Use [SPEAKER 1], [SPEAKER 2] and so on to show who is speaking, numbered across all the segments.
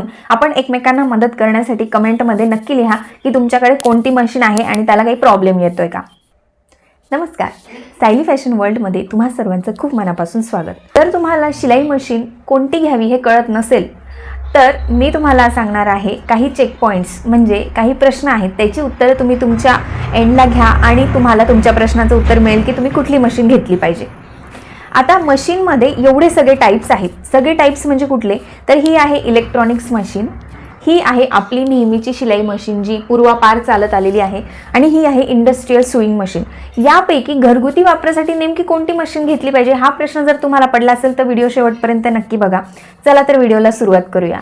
[SPEAKER 1] म्हणून आपण एकमेकांना मदत करण्यासाठी कमेंटमध्ये नक्की लिहा की तुमच्याकडे कोणती मशीन आहे आणि त्याला काही प्रॉब्लेम येतोय का? नमस्कार. सायली फॅशन वर्ल्डमध्ये तुम्हा सर्वांचं खूप मनापासून स्वागत. तर तुम्हाला शिलाई मशीन कोणती घ्यावी हे कळत नसेल तर मी तुम्हाला सांगणार आहे काही चेक पॉईंट्स म्हणजे काही प्रश्न आहेत त्याची उत्तरं तुम्ही तुमच्या एंडला घ्या आणि तुम्हाला तुमच्या प्रश्नाचं उत्तर मिळेल की तुम्ही कुठली मशीन घेतली पाहिजे. आता मशीनमध्ये एवढे सगळे टाईप्स आहेत. सगळे टाईप्स म्हणजे कुठले? तर ही आहे इलेक्ट्रॉनिक्स मशीन ही आहे आपली नेहमीची शिलाई मशीन जी पूर्वापार चालत आलेली आहे. आणि ही आहे इंडस्ट्रीयल सुईंग मशीन यापैकी घरगुती वापरासाठी नेमकी कोणती मशीन घेतली पाहिजे? हा प्रश्न जर तुम्हाला पडला असेल तर व्हिडिओ शेवटपर्यंत नक्की बघा. चला तर व्हिडिओला सुरुवात करूया.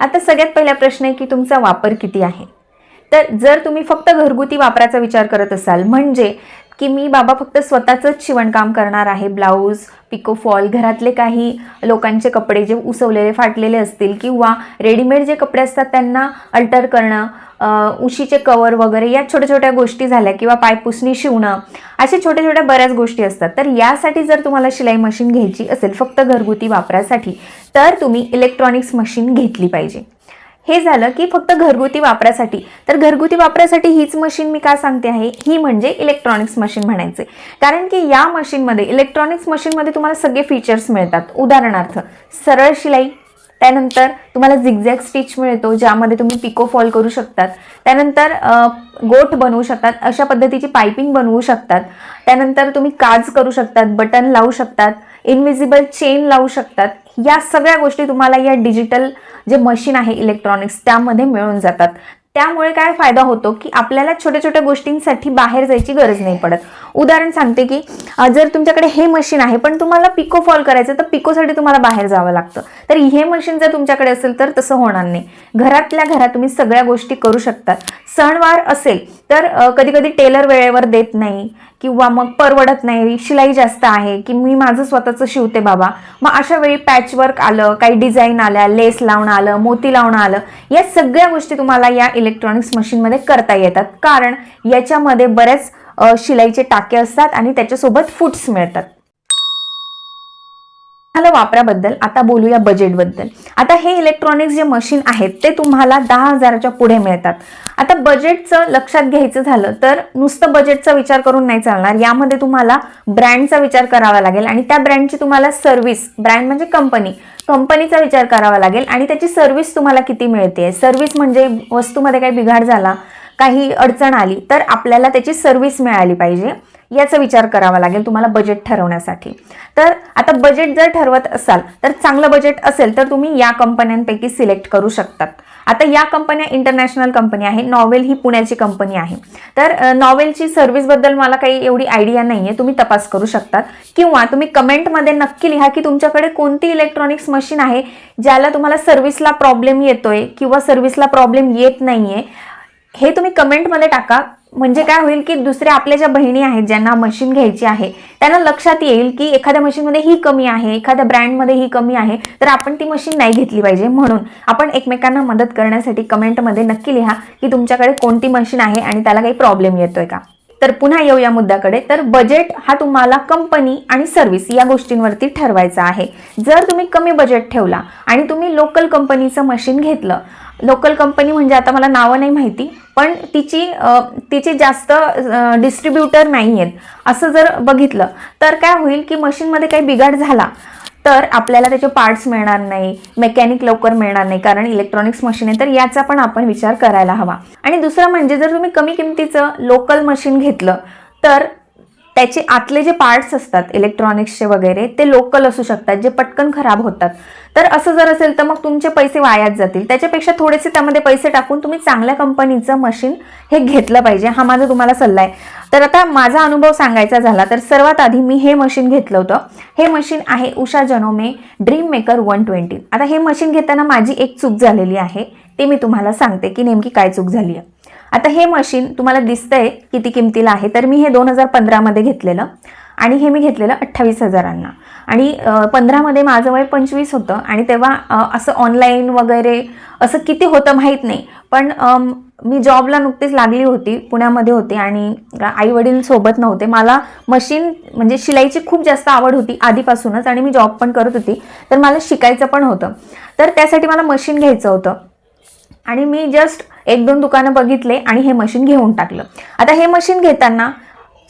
[SPEAKER 1] आता सगळ्यात पहिला प्रश्न आहे की तुमचा वापर किती आहे? तर जर तुम्ही फक्त घरगुती वापराचा विचार करत असाल म्हणजे की मी बाबा फक्त स्वतःचंच शिवणकाम करणार आहे ब्लाऊज पिको फॉल घरातले काही लोकांचे कपडे जे उसवलेले फाटलेले असतील किंवा रेडीमेड जे कपडे असतात त्यांना अल्टर करणं उशीचे कवर वगैरे या छोट्या छोट्या गोष्टी झाल्या किंवा पायपुसणी शिवणं अशा छोट्या छोट्या बऱ्याच गोष्टी असतात. तर यासाठी जर तुम्हाला शिलाई मशीन घ्यायची असेल फक्त घरगुती वापरासाठी तर तुम्ही इलेक्ट्रॉनिक्स मशीन घेतली पाहिजे. हे झालं की फक्त घरगुती वापरासाठी. तर घरगुती वापरासाठी हीच मशीन मी का सांगते आहे? ही म्हणजे इलेक्ट्रॉनिक्स मशीन म्हणायचे. कारण की या मशीनमध्ये इलेक्ट्रॉनिक्स मशीनमध्ये तुम्हाला सगळे फीचर्स मिळतात. उदाहरणार्थ सरळ शिलाई त्यानंतर तुम्हाला झिगझॅग स्टिच मिळतो ज्यामध्ये तुम्ही पिको फॉल करू शकतात. त्यानंतर गोठ बनवू शकतात अशा पद्धतीची पायपिंग बनवू शकतात. त्यानंतर तुम्ही काज करू शकतात बटन लावू शकतात इनविजिबल चेन लावू शकतात. या सगळ्या गोष्टी तुम्हाला या डिजिटल जे मशीन आहे इलेक्ट्रॉनिक्स त्यामध्ये मिळून जातात. त्यामुळे काय फायदा होतो की आपल्याला छोट्या छोट्या गोष्टींसाठी बाहेर जायची गरज नाही पडत. उदाहरण सांगते की जर तुमच्याकडे हे मशीन आहे पण तुम्हाला पिको फॉल करायचं तर पिकोसाठी तुम्हाला बाहेर जावं लागतं. तर हे मशीन जर तुमच्याकडे असेल तर तसं होणार नाही. घरातल्या घरात तुम्ही सगळ्या गोष्टी करू शकतात सणवार असेल तर कधी कधी टेलर वेळेवर देत नाही. किंवा मग परवडत नाही शिलाई जास्त आहे की मी माझं स्वतःचं शिवते बाबा. मग अशा वेळी पॅचवर्क आलं काही डिझाईन आल्या लेस लावणं आलं मोती लावणं आलं या सगळ्या गोष्टी तुम्हाला या इलेक्ट्रॉनिक्स मशीनमध्ये करता येतात. कारण याच्यामध्ये बरेच शिलाईचे टाके असतात आणि त्याच्यासोबत फुट्स मिळतात. वापराबद्दल आता बोलूया बजेटबद्दल आता हे इलेक्ट्रॉनिक्स जे मशीन आहेत ते तुम्हाला दहा हजाराच्या पुढे मिळतात. आता बजेटचं लक्षात घ्यायचं झालं तर नुसतं बजेटचा विचार करून नाही चालणार. यामध्ये तुम्हाला ब्रँडचा विचार करावा लागेल आणि त्या ब्रँडची तुम्हाला सर्व्हिस ब्रँड म्हणजे कंपनी कंपनीचा विचार करावा लागेल आणि त्याची सर्व्हिस तुम्हाला किती मिळते सर्व्हिस म्हणजे वस्तूमध्ये काही बिघाड झाला काही अडचण आली तर आपल्याला त्याची सर्व्हिस मिळाली पाहिजे. याचा विचार करावा लागेल तुम्हाला बजेट ठरवण्यासाठी. तर आता बजेट जर ठरवत असाल तर चांगलं बजेट असेल तर तुम्ही या कंपन्यांपैकी सिलेक्ट करू शकतात. आता या कंपन्या इंटरनॅशनल कंपनी आहे नॉवेल ही पुण्याची कंपनी आहे. तर नॉवेलची सर्व्हिसबद्दल मला काही एवढी आयडिया नाही आहे तुम्ही तपास करू शकतात. किंवा तुम्ही कमेंटमध्ये नक्की लिहा की तुमच्याकडे कोणती इलेक्ट्रॉनिक्स मशीन आहे ज्याला तुम्हाला सर्व्हिसला प्रॉब्लेम येतोय किंवा सर्व्हिसला प्रॉब्लेम येत नाही आहे हे तुम्ही कमेंटमध्ये टाका. म्हणजे काय होईल की दुसऱ्या आपल्या ज्या बहिणी आहेत ज्यांना मशीन घ्यायची आहे त्यांना लक्षात येईल की एखाद्या मशीनमध्ये ही कमी आहे एखाद्या ब्रँडमध्ये ही कमी आहे तर आपण ती मशीन नाही घेतली पाहिजे. म्हणून आपण एकमेकांना मदत करण्यासाठी कमेंटमध्ये नक्की लिहा की तुमच्याकडे कोणती मशीन आहे आणि त्याला काही प्रॉब्लेम येतोय का? तर पुन्हा येऊ या मुद्द्याकडे. तर बजेट हा तुम्हाला कंपनी आणि सर्व्हिस या गोष्टींवरती ठरवायचा आहे. जर तुम्ही कमी बजेट ठेवला आणि तुम्ही लोकल कंपनीचं मशीन घेतलं लोकल कंपनी म्हणजे आता मला नावं नाही माहिती पण तिची तिचे जास्त डिस्ट्रीब्युटर नाही आहेत. असं जर बघितलं तर काय होईल की मशीनमध्ये काही बिघाड झाला तर आपल्याला त्याचे पार्ट्स मिळणार नाही मेकॅनिक लवकर मिळणार नाही कारण इलेक्ट्रॉनिक्स मशीन आहे तर याचा पण आपण विचार करायला हवा. आणि दुसरं म्हणजे जर तुम्ही कमी किमतीचं लोकल मशीन घेतलं तर त्याचे आतले जे पार्ट्स असतात इलेक्ट्रॉनिक्सचे वगैरे ते लोकल असू शकतात जे पटकन खराब होतात. तर असं जर असेल तर मग तुमचे पैसे वायात जातील. त्याच्यापेक्षा थोडेसे त्यामध्ये पैसे टाकून तुम्ही चांगल्या कंपनीचं मशीन हे घेतलं पाहिजे. हा माझा तुम्हाला सल्ला आहे. तर आता माझा अनुभव सांगायचा झाला तर सर्वात आधी मी हे मशीन घेतलं होतं. हे मशीन आहे Usha Janome dream maker one twenty आता हे मशीन घेताना माझी एक चूक झालेली आहे. ते मी तुम्हाला सांगते की नेमकी काय चूक झाली आहे. आता हे मशीन तुम्हाला दिसतंय किती किमतीला आहे तर मी हे दोन हजार पंधरामध्ये घेतलेलं आणि हे मी घेतलेलं अठ्ठावीस हजारांना. आणि पंधरामध्ये माझं वय पंचवीस होतं आणि तेव्हा असं ऑनलाईन वगैरे असं किती होतं माहीत नाही. पण मी जॉबला नुकतीच लागली होती पुण्यामध्ये होते आणि आई वडील सोबत नव्हते. मला मशीन म्हणजे शिलाईची खूप जास्त आवड होती आधीपासूनच आणि मी जॉब पण करत होती. तर मला शिकायचं पण होतं. तर त्यासाठी मला मशीन घ्यायचं होतं. आणि मी जस्ट एक दोन दुकानं बघितले आणि हे मशीन घेऊन टाकलं. आता हे मशीन घेताना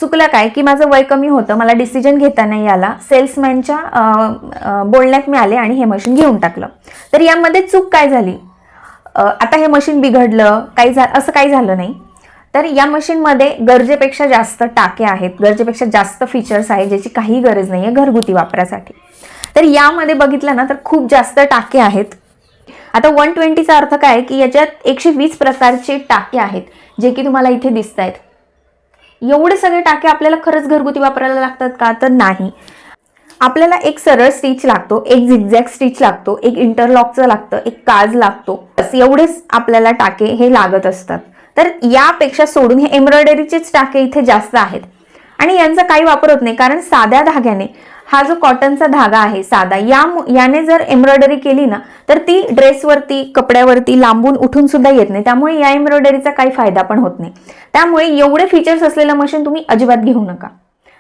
[SPEAKER 1] चुकलं काय? की माझं वय कमी होतं मला डिसिजन घेता नाही आला. सेल्समॅनच्या बोलण्यात मी आले आणि हे मशीन घेऊन टाकलं. तर यामध्ये चूक काय झाली? आता हे मशीन बिघडलं काही झा असं काही झालं नाही. तर या मशीनमध्ये गरजेपेक्षा जास्त टाके आहेत गरजेपेक्षा जास्त फीचर्स आहेत ज्याची काही गरज नाही आहे घरगुती वापरासाठी. तर यामध्ये बघितलं ना तर खूप जास्त टाके आहेत. आता वन ट्वेंटीचा अर्थ काय की याच्यात एकशे वीस प्रकारचे टाके आहेत जे की तुम्हाला इथे दिसत आहेत एवढे सगळे टाके आपल्याला खरंच घरगुती वापरायला लागतात का? तर नाही. आपल्याला एक सरळ स्टिच लागतो एक झिगझॅग स्टिच लागतो एक इंटरलॉकचं लागतं एक काज लागतो. बस एवढेच आपल्याला टाके हे लागत असतात. तर यापेक्षा सोडून हे एम्ब्रॉयडरीचेच टाके इथे जास्त आहेत. आणि यांचा काही वापर होत नाही कारण साध्या धाग्याने हा जो कॉटनचा धागा आहे साधा या याने जर एम्ब्रॉयडरी केली ना तर ती ड्रेसवरती कपड्यावरती लांबून उठून सुद्धा येत नाही. त्यामुळे या एम्ब्रॉयडरीचा काही फायदा पण होत नाही. त्यामुळे एवढे फीचर्स असलेलं मशीन तुम्ही अजिबात घेऊ नका.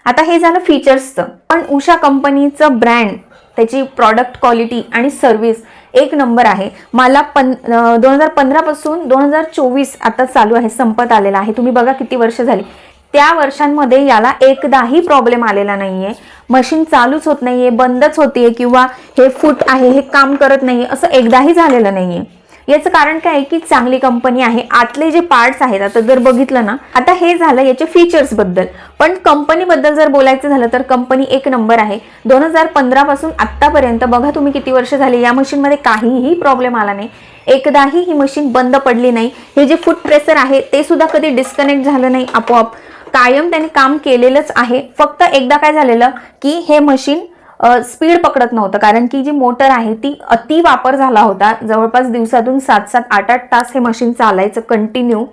[SPEAKER 1] आता हे झालं फीचर्सचं पण उषा कंपनीचं ब्रँड त्याची प्रॉडक्ट क्वालिटी आणि सर्व्हिस एक नंबर आहे. मला पन दोन हजार पंधरापासून दोन हजार चोवीस आता चालू आहे संपत आलेला आहे. तुम्ही बघा किती वर्ष झाली. त्या वर्षांमध्ये याला एकदाही प्रॉब्लेम आलेला नाहीये. मशीन चालूच होत नाहीये बंदच होतीये किंवा हे फूट आहे हे काम करत नाहीये असं एकदाही झालेलं नाहीये. याचं कारण काय आहे की चांगली कंपनी आहे आतले जे पार्ट्स आहेत आता जर बघितलं ना आता हे झालं याचे फीचर्सबद्दल. पण कंपनीबद्दल जर बोलायचं झालं तर कंपनी एक नंबर आहे. दोन हजार पंधरा पासून आतापर्यंत बघा तुम्ही किती वर्ष झाले या मशीनमध्ये काहीही प्रॉब्लेम आला नाही. एकदाही ही मशीन बंद पडली नाही. हे जे फूट प्रेसर आहे ते सुद्धा कधी डिस्कनेक्ट झालं नाही आपोआप. कायम त्याने काम केलेलंच आहे. फक्त एकदा काय झालेलं की हे मशीन स्पीड पकडत नव्हतं. कारण की जी मोटर आहे ती अति वापर झाला होता. जवळपास दिवसातून सात सात आठ आठ तास हे मशीन चालायचं कंटिन्यू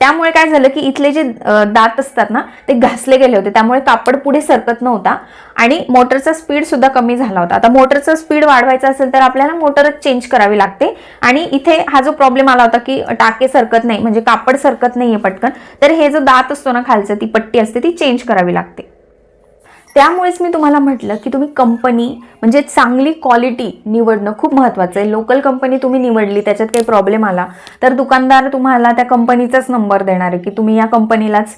[SPEAKER 1] त्यामुळे काय झालं की इथले जे दात असतात ना ते घासले गेले होते. त्यामुळे कापड पुढे सरकत नव्हता आणि मोटरचा स्पीड सुद्धा कमी झाला होता. आता मोटरचा स्पीड वाढवायचा असेल तर आपल्याला मोटरच चेंज करावी लागते. आणि इथे हा जो प्रॉब्लेम आला होता की टाके सरकत नाही म्हणजे कापड सरकत नाहीये पटकन तर हे जो दात असतो ना खालचं ती पट्टी असते ती चेंज करावी लागते. त्यामुळेच मी तुम्हाला म्हटलं की तुम्ही कंपनी म्हणजे चांगली क्वालिटी निवडणं खूप महत्त्वाचं आहे. लोकल कंपनी तुम्ही निवडली त्याच्यात काही प्रॉब्लेम आला तर दुकानदार तुम्हाला त्या कंपनीचाच नंबर देणार आहे की तुम्ही या कंपनीलाच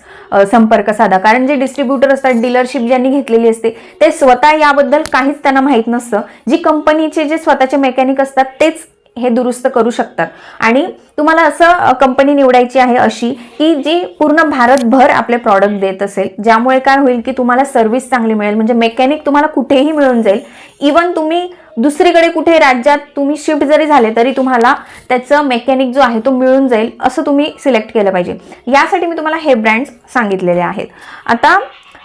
[SPEAKER 1] संपर्क साधा. कारण जे डिस्ट्रीब्युटर असतात डीलरशिप ज्यांनी घेतलेली असते ते स्वतः याबद्दल काहीच त्यांना माहीत नसतं. जी कंपनीचे जे स्वतःचे मेकॅनिक असतात तेच हे दुरुस्त करू शकतात. आणि तुम्हाला असं कंपनी निवडायची आहे अशी की जी पूर्ण भारतभर आपले प्रॉडक्ट देत असेल. ज्यामुळे काय होईल की तुम्हाला सर्व्हिस चांगली मिळेल. म्हणजे मेकॅनिक तुम्हाला कुठेही मिळून जाईल. इवन तुम्ही दुसरीकडे कुठे राज्यात तुम्ही शिफ्ट जरी झाले तरी तुम्हाला त्याचं मेकॅनिक जो आहे तो मिळून जाईल असं तुम्ही सिलेक्ट केलं पाहिजे. यासाठी मी तुम्हाला हे ब्रँड्स सांगितलेले आहेत. आता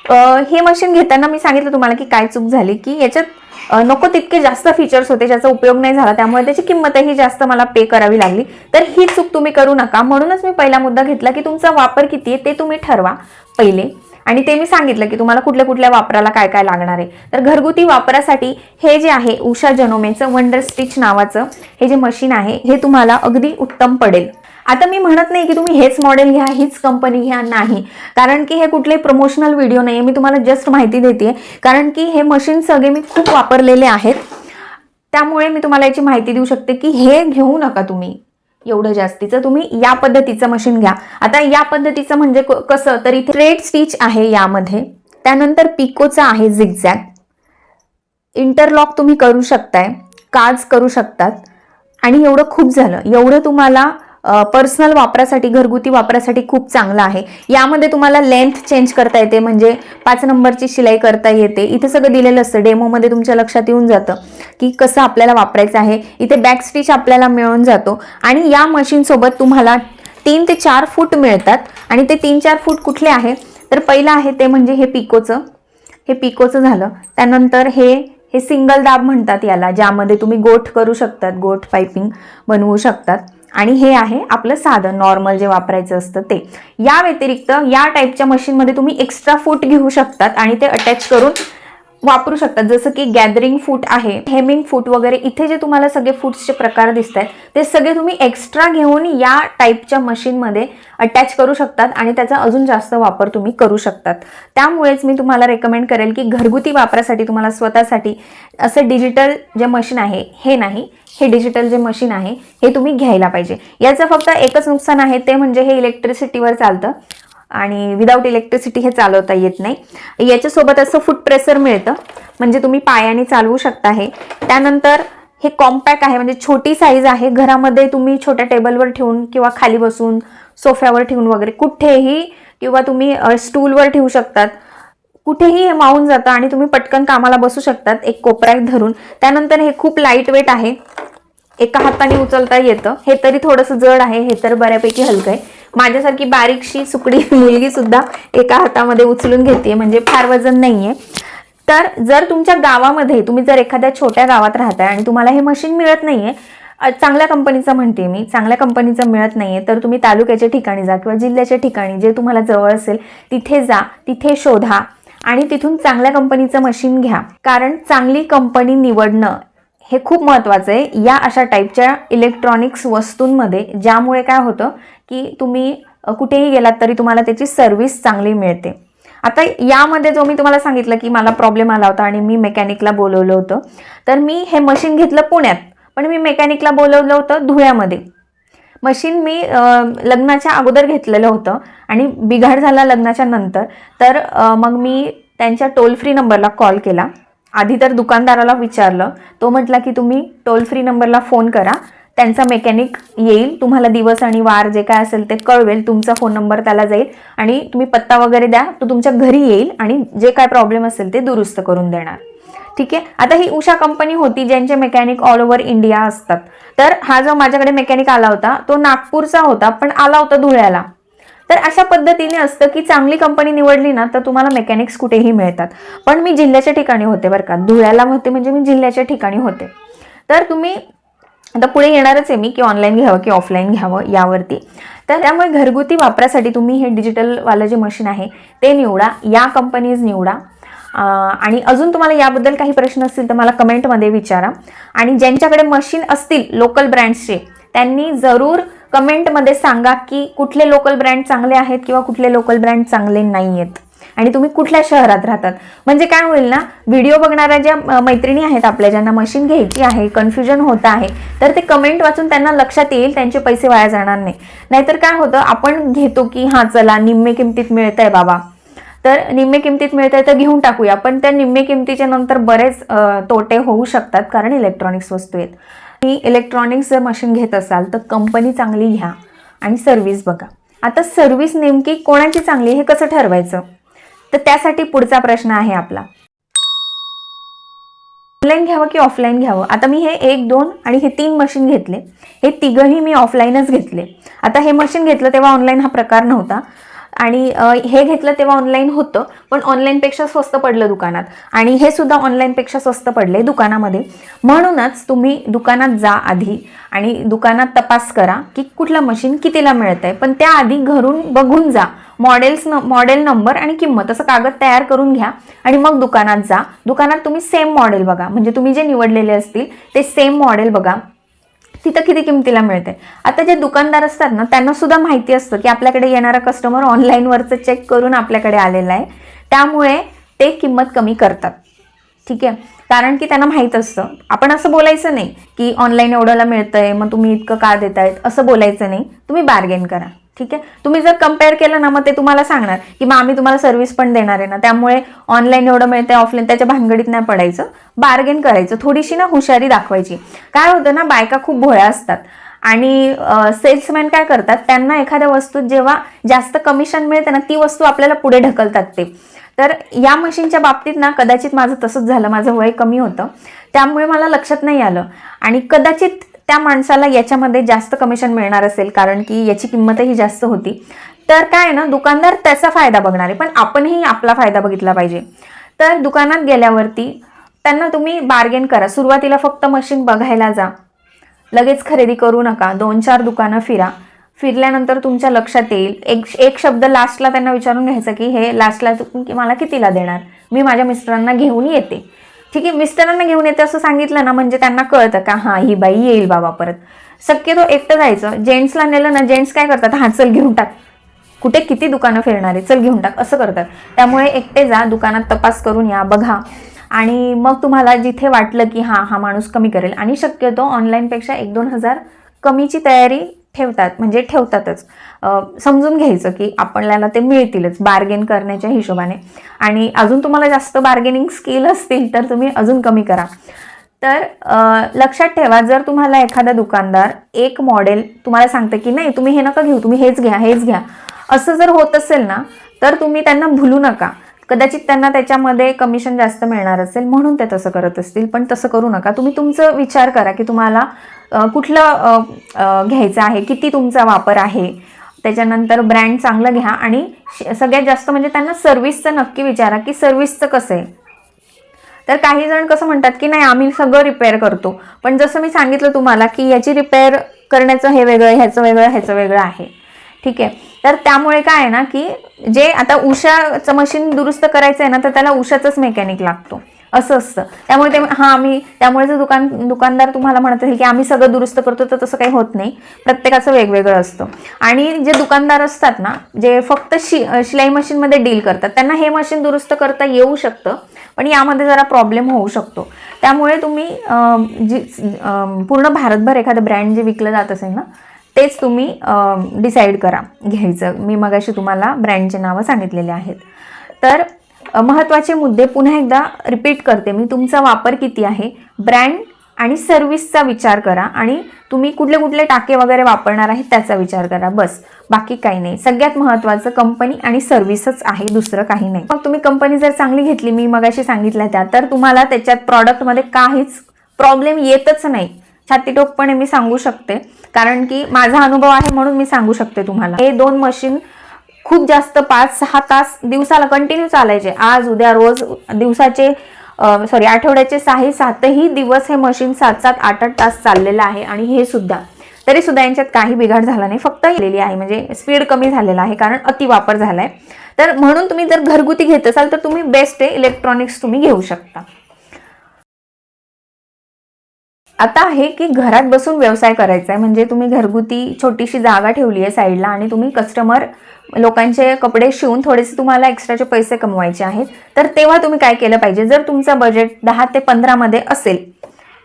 [SPEAKER 1] हे मशीन घेताना मी सांगितलं तुम्हाला की काय चूक झाली की याच्यात नको तितके जास्त फीचर्स होते ज्याचा उपयोग नाही झाला त्यामुळे त्याची किंमतही जास्त मला पे करावी लागली. तर ही चूक तुम्ही करू नका. म्हणूनच मी पहिला मुद्दा घेतला की तुमचा वापर किती आहे ते तुम्ही ठरवा पहिले. आणि ते मी सांगितलं की तुम्हाला कुठल्या कुठल्या वापराला काय काय लागणार आहे. तर घरगुती वापरासाठी हे जे आहे उषा जनोमेचं वंडर स्टिच नावाचं हे जे मशीन आहे हे तुम्हाला अगदी उत्तम पडेल. आता मी म्हणत नाही की तुम्ही हेच मॉडेल घ्या हीच कंपनी घ्या नाही. कारण की हे कुठले प्रमोशनल व्हिडिओ नाही मी तुम्हाला जस्ट माहिती देते कारण की हे मशीन सगळे मी खूप वापरलेले आहेत. त्यामुळे मी तुम्हाला याची माहिती देऊ शकते की हे घेऊ नका तुम्ही. एवढं जास्तीचं तुम्ही या पद्धतीचं मशीन घ्या. आता या पद्धतीचं म्हणजे क- कसं? तर इथे रेड स्टिच आहे यामध्ये. त्यानंतर पिकोचा आहे झिगझॅग इंटरलॉक तुम्ही करू शकताय. काज करू शकतात. आणि एवढं खूप झालं. एवढं तुम्हाला पर्सनल वापरासाठी घरगुती वापरासाठी खूप चांगलं आहे. यामध्ये तुम्हाला लेंथ चेंज करता येते म्हणजे पाच नंबरची शिलाई करता येते. इथे सगळं दिलेलं असतं. डेमोमध्ये तुमच्या लक्षात येऊन जातं की कसं आपल्याला वापरायचं आहे. इथे बॅक स्टिच आपल्याला मिळून जातो. आणि या मशीनसोबत तुम्हाला तीन ते चार फूट मिळतात. आणि ते तीन चार फूट कुठले आहे? तर पहिलं आहे ते म्हणजे हे पिकोचं. हे पिकोचं झालं. त्यानंतर हे हे सिंगल दाब म्हणतात याला ज्यामध्ये तुम्ही गोठ करू शकतात. गोठ पायपिंग बनवू शकतात. आणि हे आहे आपलं साधं नॉर्मल जे वापरायचं असतं ते. या व्यतिरिक्त या टाईपच्या मशीनमध्ये तुम्ही एक्स्ट्रा फूट घेऊ शकतात आणि ते अटॅच करून वापरू शकतात. जसं की गॅदरिंग फूट आहे हेमिंग फूट वगैरे इथे जे तुम्हाला सगळे फूट्सचे प्रकार दिसत आहेत ते सगळे तुम्ही एक्स्ट्रा घेऊन या टाईपच्या मशीनमध्ये अटॅच करू शकतात आणि त्याचा अजून जास्त वापर तुम्ही करू शकतात. त्यामुळेच मी तुम्हाला रेकमेंड करेल की घरगुती वापरासाठी तुम्हाला स्वतःसाठी असं डिजिटल जे मशीन आहे हे नाही हे डिजिटल जे मशीन आहे हे तुम्ही घ्यायला पाहिजे. याचं फक्त एकच नुकसान आहे ते म्हणजे हे इलेक्ट्रिसिटीवर चालतं. आणि विदाऊट इलेक्ट्रिसिटी हे चालवता येत नाही. याच्यासोबत असं फूट प्रेसर मिळतं. म्हणजे तुम्ही पायाने चालवू शकता हे. त्यानंतर हे कॉम्पॅक्ट आहे म्हणजे छोटी साईज आहे. घरामध्ये तुम्ही छोट्या टेबलवर ठेवून किंवा खाली बसून सोफ्यावर ठेवून वगैरे कुठेही किंवा तुम्ही स्टूलवर ठेवू शकतात. कुठेही हे मावून जातं आणि तुम्ही पटकन कामाला बसू शकतात एक कोपऱ्यात धरून. त्यानंतर हे खूप लाइट वेट आहे. एका हाताने उचलता येतं. हे तरी थोडंसं जड आहे हे तर बऱ्यापैकी हलकं आहे. माझ्यासारखी बारीकशी सुकडी मुलगी सुद्धा एका हातामध्ये उचलून घेते म्हणजे फार वजन नाहीये. तर जर तुमच्या गावामध्ये तुम्ही जर एखाद्या छोट्या गावात राहताय आणि तुम्हाला हे मशीन मिळत नाहीये चांगल्या कंपनीचं म्हणते मी चांगल्या कंपनीचं मिळत नाहीये तर तुम्ही तालुक्याच्या ठिकाणी जा किंवा जिल्ह्याच्या ठिकाणी जे तुम्हाला जवळ असेल तिथे जा तिथे शोधा आणि तिथून चांगल्या कंपनीचं मशीन घ्या. कारण चांगली कंपनी निवडणं हे खूप महत्त्वाचं आहे. या अशा टाईपच्या इलेक्ट्रॉनिक्स वस्तूंमध्ये ज्यामुळे काय होतं की तुम्ही कुठेही गेलात तरी तुम्हाला त्याची सर्व्हिस चांगली मिळते. आता यामध्ये जो मी तुम्हाला सांगितलं की मला प्रॉब्लेम आला होता आणि मी मेकॅनिकला बोलवलं होतं तर मी हे मशीन घेतलं पुण्यात पण मी मेकॅनिकला बोलवलं होतं धुळ्यामध्ये. मशीन मी लग्नाच्या अगोदर घेतलेलं होतं आणि बिघाड झाला लग्नाच्या नंतर तर मग मी त्यांच्या टोल फ्री नंबरला कॉल केला. आधी तर दुकानदाराला विचारलं. तो म्हटला की तुम्ही टोल फ्री नंबरला फोन करा. त्यांचा मेकॅनिक येईल तुम्हाला दिवस आणि वार जे काय असेल ते कळवेल तुमचा फोन नंबर त्याला जाईल आणि तुम्ही पत्ता वगैरे द्या तो तुमच्या घरी येईल आणि जे काय प्रॉब्लेम असेल ते दुरुस्त करून देणार. ठीक आहे? आता ही उषा कंपनी होती ज्यांचे मेकॅनिक ऑल ओव्हर इंडिया असतात. तर हा जो माझ्याकडे मेकॅनिक आला होता तो नागपूरचा होता पण आला होता धुळ्याला. तर अशा पद्धतीने असतं की चांगली कंपनी निवडली ना तर तुम्हाला मेकॅनिक्स कुठेही मिळतात. पण मी जिल्ह्याच्या ठिकाणी होते बरं का. धुळ्याला होते म्हणजे मी जिल्ह्याच्या ठिकाणी होते. तर तुम्ही आता पुढे येणारच आहे मी की ऑनलाईन घ्यावं की ऑफलाईन घ्यावं यावरती. तर त्यामुळे घरगुती वापरासाठी तुम्ही हे डिजिटलवालं जे मशीन आहे ते निवडा या कंपनीज निवडा. आणि अजून तुम्हाला याबद्दल काही प्रश्न असतील तर मला कमेंटमध्ये विचारा. आणि ज्यांच्याकडे मशीन असतील लोकल ब्रँड्सचे त्यांनी जरूर कमेंटमध्ये सांगा की कुठले लोकल ब्रँड चांगले आहेत किंवा कुठले लोकल ब्रँड चांगले नाही आहेत आणि तुम्ही कुठल्या शहरात राहतात. म्हणजे काय होईल ना व्हिडिओ बघणाऱ्या ज्या मैत्रिणी आहेत आपल्या ज्यांना मशीन घ्यायची आहे कन्फ्युजन होत आहे तर ते कमेंट वाचून त्यांना लक्षात येईल त्यांचे पैसे वाया जाणार नाही. नाहीतर काय होतं आपण घेतो की हां चला निम्मे किमतीत मिळत आहे बाबा. तर निम्मे किमतीत मिळत आहे तर घेऊन टाकूया पण त्या निम्मे किमतीच्या नंतर बरेच तोटे होऊ शकतात कारण इलेक्ट्रॉनिक्स वस्तू आहेत. तुम्ही इलेक्ट्रॉनिक्स जर मशीन घेत असाल तर कंपनी चांगली घ्या आणि सर्व्हिस बघा. आता सर्व्हिस नेमकी कोणाची चांगली हे कसं ठरवायचं? तर त्यासाठी पुढचा प्रश्न आहे आपला. ऑनलाईन घ्यावं की ऑफलाईन घ्यावं? आता मी हे एक दोन आणि हे तीन मशीन घेतले. हे तिघही मी ऑफलाईनच घेतले. आता हे मशीन घेतलं तेव्हा ऑनलाईन हा प्रकार नव्हता. आणि हे घेतलं तेव्हा ऑनलाईन होतं पण ऑनलाईनपेक्षा स्वस्त पडलं दुकानात. आणि हे सुद्धा ऑनलाईनपेक्षा स्वस्त पडले दुकानामध्ये. म्हणूनच तुम्ही दुकानात जा आधी आणि दुकानात तपास करा की कुठलं मशीन कितीला मिळत आहे पण त्याआधी घरून बघून जा. मॉडेल्स न मॉडेल नंबर आणि किंमत असं कागद तयार करून घ्या आणि मग दुकानात जा. दुकानात तुम्ही सेम मॉडेल बघा. म्हणजे तुम्ही जे निवडलेले असतील ते सेम मॉडेल बघा. तिथं किती किमतीला मिळते? आता जे दुकानदार असतात ना त्यांना सुद्धा माहिती असतं की आपल्याकडे येणारा कस्टमर ऑनलाईनवरचं चेक करून आपल्याकडे आलेला आहे. त्यामुळे ते किंमत कमी करतात. ठीक आहे? कारण की त्यांना माहीत असतं. आपण असं बोलायचं नाही की ऑनलाईन एवढ्याला मिळतंय मग तुम्ही इतकं का देतायत? असं बोलायचं नाही. तुम्ही बार्गेन करा. ठीक आहे? तुम्ही जर कंपेअर केलं ना मग ते तुम्हाला सांगणार की मग आम्ही तुम्हाला सर्व्हिस पण देणार आहे ना. त्यामुळे ऑनलाईन एवढं मिळतंय ऑफलाईन त्याच्या भानगडीत नाही पडायचं. बार्गेन करायचं. थोडीशी ना हुशारी दाखवायची. काय होतं ना बायका खूप भोळ्या असतात. आणि सेल्समॅन काय करतात? त्यांना एखाद्या वस्तूत जेव्हा जास्त कमिशन मिळते ना ती वस्तू आपल्याला पुढे ढकलतात ते. तर या मशीनच्या बाबतीत ना कदाचित माझं तसंच झालं. माझं वय कमी होतं. त्यामुळे मला लक्षात नाही आलं. आणि कदाचित त्या माणसाला याच्यामध्ये जास्त कमिशन मिळणार असेल कारण की याची किंमतही जास्त होती. तर काय ना दुकानदार त्याचा फायदा बघणार आहे पण आपणही आपला फायदा बघितला पाहिजे. तर दुकानात गेल्यावरती त्यांना तुम्ही बार्गेन करा. सुरुवातीला फक्त मशीन बघायला जा. लगेच खरेदी करू नका. दोन चार दुकानं फिरा. फिरल्यानंतर तुमच्या लक्षात येईल. एक एक शब्द लास्टला त्यांना विचारून घ्यायचा की हे लास्टला मला कितीला देणार? मी माझ्या मिस्टरांना घेऊन येते. ठीक आहे मिस्टरांना घेऊन येते असं सांगितलं ना म्हणजे त्यांना कळतं का हां ही बाई येईल बाबा परत. शक्यतो एकटं जायचं. जेंट्सला नेलं ना जेंट्स काय करतात हां चल घेऊन टाक. कुठे किती दुकानं फिरणार आहे चल घेऊन टाक असं करतात. त्यामुळे एकटे जा दुकानात तपास करून या बघा. आणि मग तुम्हाला जिथे वाटलं की हां हा माणूस कमी करेल. आणि शक्यतो ऑनलाईनपेक्षा एक दोन हजार कमीची तयारी ठेवतात म्हणजे ठेवतातच. समजून घ्यायचं की आपल्याला ते मिळतीलच बार्गेन करण्याच्या हिशोबाने. आणि अजून तुम्हाला जास्त बार्गेनिंग स्किल असतील तर तुम्ही अजून कमी करा. तर लक्षात ठेवा जर तुम्हाला एखादा दुकानदार एक मॉडेल तुम्हाला सांगतं की नाही तुम्ही हे नका घेऊ तुम्ही हेच घ्या हेच घ्या. असं जर होत असेल ना तर तुम्ही त्यांना भुलू नका. कदाचित त्यांना त्याच्यामध्ये कमिशन जास्त मिळणार असेल म्हणून ते तसं करत असतील. पण तसं करू नका. तुम्ही तुमचं विचार करा की तुम्हाला कुठलं घ्यायचं आहे किती तुमचा वापर आहे. त्याच्यानंतर ब्रँड चांगलं घ्या आणि सगळ्यात जास्त म्हणजे त्यांना सर्व्हिसचं नक्की विचारा की सर्व्हिसचं कसं आहे. तर काही जण कसं म्हणतात की नाही आम्ही सगळं रिपेअर करतो. पण जसं मी सांगितलं तुम्हाला की याची रिपेअर करण्याचं हे वेगळं ह्याचं वेगळं ह्याचं वेगळं आहे. ठीक आहे. तर त्यामुळे काय आहे ना की जे आता उषाचं मशीन दुरुस्त करायचं आहे ना तर त्याला उषाचाच मेकॅनिक लागतो. असं असतं. त्यामुळे ते हां आम्ही त्यामुळे जर दुकान दुकानदार तुम्हाला म्हणत असेल की आम्ही सगळं दुरुस्त करतो तर तसं काही होत नाही. प्रत्येकाचं वेगवेगळं असतं. आणि जे दुकानदार असतात ना जे फक्त शि शिलाई मशीनमध्ये डील करतात त्यांना हे मशीन दुरुस्त करता येऊ शकतं पण यामध्ये जरा प्रॉब्लेम होऊ शकतो. त्यामुळे तुम्ही जी पूर्ण भारतभर एखादं ब्रँड जे विकलं जात असेल ना तेच तुम्ही डिसाईड करा घ्यायचं. मी मगाशी तुम्हाला ब्रँडचे नावं सांगितलेले आहेत. तर महत्त्वाचे मुद्दे पुन्हा एकदा रिपीट करते मी. तुमचा वापर किती आहे? ब्रँड आणि सर्व्हिसचा विचार करा आणि तुम्ही कुठले कुठले टाके वगैरे वापरणार आहेत त्याचा विचार करा. बस. बाकी काही नाही. सगळ्यात महत्त्वाचं कंपनी आणि सर्व्हिसच आहे दुसरं काही नाही. मग तुम्ही कंपनी जर चांगली घेतली मी मगाशी सांगितलं त्या तर तुम्हाला त्याच्यात प्रॉडक्टमध्ये काहीच प्रॉब्लेम येतच नाही. छातीटोकपणे मी सांगू शकते. कारण की माझा अनुभव आहे म्हणून मी सांगू शकते तुम्हाला. हे दोन मशीन खूप जास्त पाच सहा तास दिवसाला कंटिन्यू चालायचे. आज उद्या रोज दिवसाचे सॉरी आठवड्याचे सहा सातही दिवस हे मशीन सात सात आठ आठ तास चाललेलं आहे आणि हे सुद्धा. तरी सुद्धा यांच्यात काही बिघाड झाला नाही. फक्त आलेली आहे. म्हणजे स्पीड कमी झालेला आहे कारण अतिवापर झालाय. तर म्हणून तुम्ही जर घरगुती घेत असाल तर तुम्ही बेस्ट आहे इलेक्ट्रॉनिक्स तुम्ही घेऊ शकता. आता आहे की घरात बसून व्यवसाय करायचा आहे म्हणजे तुम्ही घरगुती छोटीशी जागा ठेवली आहे साईडला आणि तुम्ही कस्टमर लोकांचे कपडे शिवून थोडेसे तुम्हाला एक्स्ट्राचे पैसे कमवायचे आहेत. तर तेव्हा तुम्ही काय केलं पाहिजे? जर तुमचा बजेट दहा ते पंधरामध्ये असेल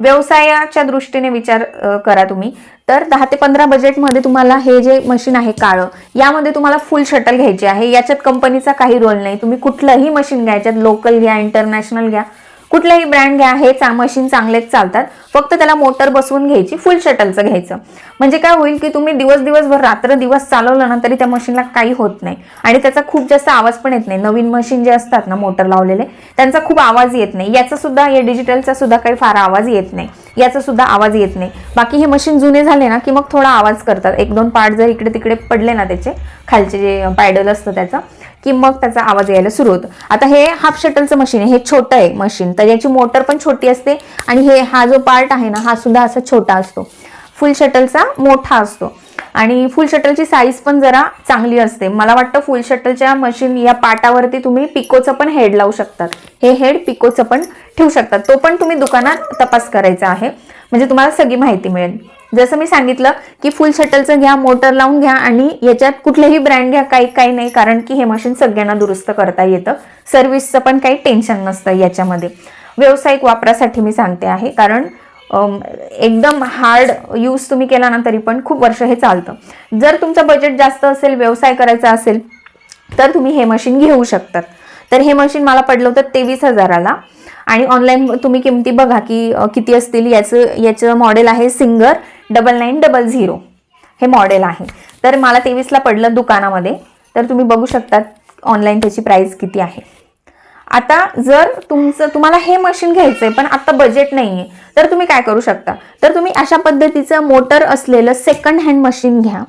[SPEAKER 1] व्यवसायाच्या दृष्टीने विचार करा तुम्ही. तर दहा ते पंधरा बजेटमध्ये तुम्हाला हे जे मशीन आहे काळं यामध्ये तुम्हाला फुल शटल घ्यायची आहे. याच्यात कंपनीचा काही रोल नाही. तुम्ही कुठलंही मशीन घ्या याच्यात लोकल घ्या इंटरनॅशनल घ्या. कुठलाही ब्रँड घ्या हे चा मशीन चांगलेच चालतात. फक्त त्याला मोटर बसवून घ्यायची फुल शटलचं घ्यायचं. म्हणजे काय होईल की तुम्ही दिवस दिवसभर रात्र दिवस चालवलं ना तरी त्या मशीनला काही होत नाही. आणि त्याचा खूप जास्त आवाज पण येत नाही. नवीन मशीन जे असतात ना मोटर लावलेले त्यांचा खूप आवाज येत नाही. याचा सुद्धा या डिजिटलचा सुद्धा काही फार आवाज येत नाही. याचा सुद्धा आवाज येत नाही. बाकी हे मशीन जुने झाले ना की मग थोडा आवाज करतात. एक दोन पार्ट जर इकडे तिकडे पडले ना त्याचे खालचे जे पॅडल असतं त्याचं की मग त्याचा आवाज यायला सुरू होतो. आता हे हाफ शटलचं मशीन आहे हे छोटं आहे मशीन तर याची मोटर पण छोटी असते आणि हे हा जो पार्ट आहे ना हा सुद्धा असा छोटा असतो. फुल शटलचा मोठा असतो. आणि फुल शटलची साईज पण जरा चांगली असते. मला वाटतं फुल शटलच्या मशीन या पाटावरती तुम्ही पिकोचं पण हेड लावू शकतात. हे हेड पिकोचं पण ठेवू शकतात. तो पण तुम्ही दुकानात तपास करायचा आहे. म्हणजे तुम्हाला सगळी माहिती मिळेल. जसं मी सांगितलं की फुल शटलचं घ्या मोटर लावून घ्या आणि याच्यात कुठलेही ब्रँड घ्या काही काही नाही. कारण की हे मशीन सगळ्यांना दुरुस्त करता येतं. सर्व्हिसचं पण काही टेन्शन नसतं याच्यामध्ये. व्यावसायिक वापरासाठी मी सांगते आहे. कारण एकदम हार्ड यूज तुम्ही केला ना तरी पण खूप वर्ष हे चालतं. जर तुमचं बजेट जास्त असेल व्यवसाय करायचा असेल तर तुम्ही हे मशीन घेऊ शकतात. तर हे मशीन मला पडलं होतं तेवीस हजाराला. आणि ऑनलाईन तुम्ही किमती बघा की किती असतील याचं याचं मॉडेल आहे Singer double nine double zero हे मॉडेल आहे. तर मला तेवीसला पडलं दुकानामध्ये. तर तुम्ही बघू शकतात ऑनलाईन त्याची प्राईस किती आहे. आता जर तुमचं तुम्हाला हे मशीन घ्यायचं आहे पण आत्ता बजेट नाही आहे तर तुम्ही काय करू शकता? तर तुम्ही अशा पद्धतीचं मोटर असलेलं सेकंड हँड मशीन घ्या.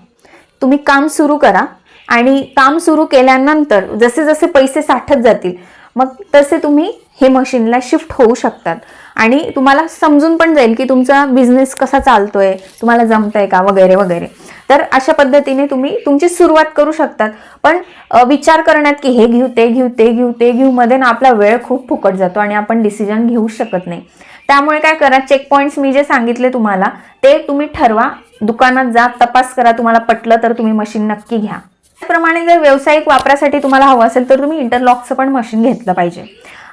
[SPEAKER 1] तुम्ही काम सुरू करा आणि काम सुरू केल्यानंतर जसे जसे पैसे साठत जातील मग तसे तुम्ही हे मशीनला शिफ्ट होऊ शकतात. आणि तुम्हाला समजून पण जाईल की तुमचा बिझनेस कसा चालतोय तुम्हाला जमतंय का वगैरे वगैरे. तर अशा पद्धतीने तुम्ही तुमची सुरुवात करू शकतात. पण विचार करण्यात की हे घेऊ ते घेऊ ते घेऊ ते घेऊ मध्ये ना आपला वेळ खूप फुकट जातो आणि आपण डिसिजन घेऊ शकत नाही. त्यामुळे काय करा चेक पॉईंट्स मी जे सांगितले तुम्हाला ते तुम्ही ठरवा. दुकानात जा तपास करा तुम्हाला पटलं तर तुम्ही मशीन नक्की घ्या. त्याप्रमाणे जर व्यावसायिक वापरासाठी तुम्हाला हवं असेल तर तुम्ही इंटरलॉकचं पण मशीन घेतलं पाहिजे.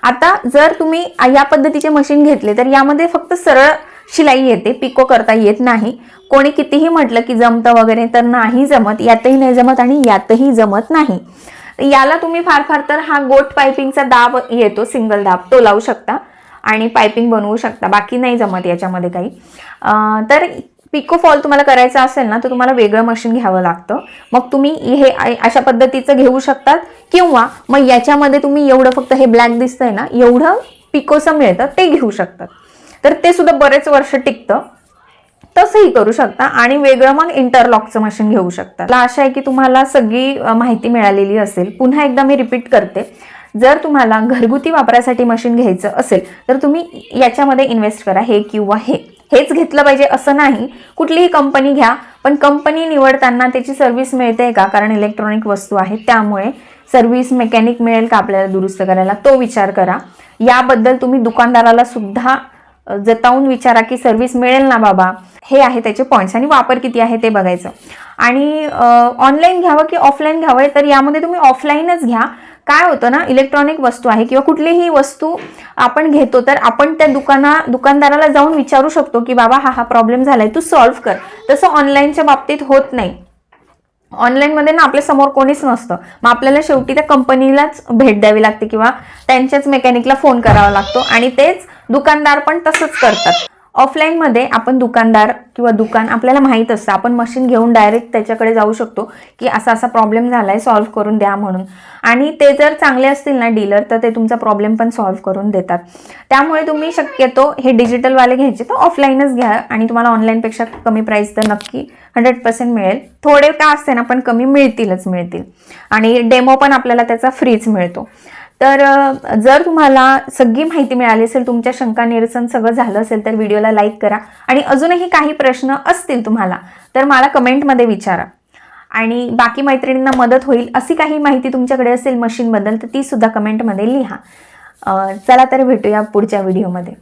[SPEAKER 1] आता जर तुम्ही या पद्धतीचे मशीन घेतले तर यामध्ये फक्त सरळ शिलाई येते पिको करता येत नाही. कोणी कितीही म्हटलं की जमतं वगैरे तर नाही जमत यातही नाही जमत आणि यातही जमत नाही. याला तुम्ही फार फार तर हा गोट पायपिंगचा दाब येतो सिंगल दाब तो लावू शकता आणि पायपिंग बनवू शकता. बाकी नाही जमत याच्यामध्ये काही. तर पिको फॉल तुम्हाला करायचा असेल ना तर तुम्हाला वेगळं मशीन घ्यावं लागतं. मग तुम्ही हे अशा पद्धतीचं घेऊ शकतात. किंवा मग याच्यामध्ये तुम्ही एवढं फक्त हे ब्लॅक दिसतंय ना एवढं पिकोचं मिळतं ते घेऊ शकतात. तर ते सुद्धा बरेच वर्ष टिकतं. तसंही करू शकता आणि वेगळं मग इंटरलॉकचं मशीन घेऊ शकता. मला आशा आहे की तुम्हाला सगळी माहिती मिळालेली असेल. पुन्हा एकदा मी रिपीट करते. जर तुम्हाला घरगुती वापरासाठी मशीन घ्यायचं असेल तर तुम्ही याच्यामध्ये इन्व्हेस्ट करा हे किंवा हे. हेच घेतलं पाहिजे असं नाही. कुठलीही कंपनी घ्या पण कंपनी निवडताना त्याची सर्व्हिस मिळते का? कारण इलेक्ट्रॉनिक वस्तू आहे त्यामुळे सर्व्हिस मेकॅनिक मिळेल का आपल्याला दुरुस्त करायला? तो विचार करा. याबद्दल तुम्ही दुकानदाराला सुद्धा जतावून विचारा की सर्व्हिस मिळेल ना बाबा? हे आहे त्याचे पॉईंट्स आणि वापर किती आहे ते बघायचं. आणि ऑनलाईन घ्यावं की ऑफलाईन घ्यावं तर यामध्ये तुम्ही ऑफलाईनच घ्या. काय होतं ना इलेक्ट्रॉनिक वस्तू आहे किंवा कुठलीही वस्तू आपण घेतो तर आपण त्या दुकाना दुकानदाराला जाऊन विचारू शकतो की बाबा हा हा प्रॉब्लेम झालाय तू सॉल्व्ह कर. तसं ऑनलाईनच्या बाबतीत होत नाही. ऑनलाईनमध्ये ना आपल्यासमोर कोणीच नसतं. मग आपल्याला शेवटी त्या कंपनीलाच भेट द्यावी लागते किंवा त्यांच्याच मेकॅनिकला फोन करावा लागतो आणि तेच दुकानदार पण तसंच करतात. ऑफलाईनमध्ये आपण दुकानदार किंवा दुकान आपल्याला माहीत असतं. आपण मशीन घेऊन डायरेक्ट त्याच्याकडे जाऊ शकतो की असा असा प्रॉब्लेम झाला आहे सॉल्व्ह करून द्या म्हणून. आणि ते जर चांगले असतील ना डीलर तर ते तुमचा प्रॉब्लेम पण सॉल्व्ह करून देतात. त्यामुळे तुम्ही शक्यतो हे डिजिटलवाले घ्यायचे तर ऑफलाईनच घ्या आणि तुम्हाला ऑनलाईनपेक्षा कमी प्राईस तर नक्की हंड्रेड पर्सेंट मिळेल. थोडे का असते ना पण कमी मिळतीलच मिळतील. आणि डेमो पण आपल्याला त्याचा फ्रीच मिळतो. तर जर तुम्हाला सगळी माहिती मिळाली असेल तुमच्या शंका निरसन सगळं झालं असेल तर व्हिडिओला लाईक करा. आणि अजूनही काही प्रश्न असतील तुम्हाला तर मला कमेंटमध्ये विचारा. आणि बाकी मैत्रिणींना मदत होईल अशी काही माहिती तुमच्याकडे असेल मशीनबद्दल तर ती सुद्धा कमेंटमध्ये लिहा. चला तर भेटूया पुढच्या व्हिडिओमध्ये.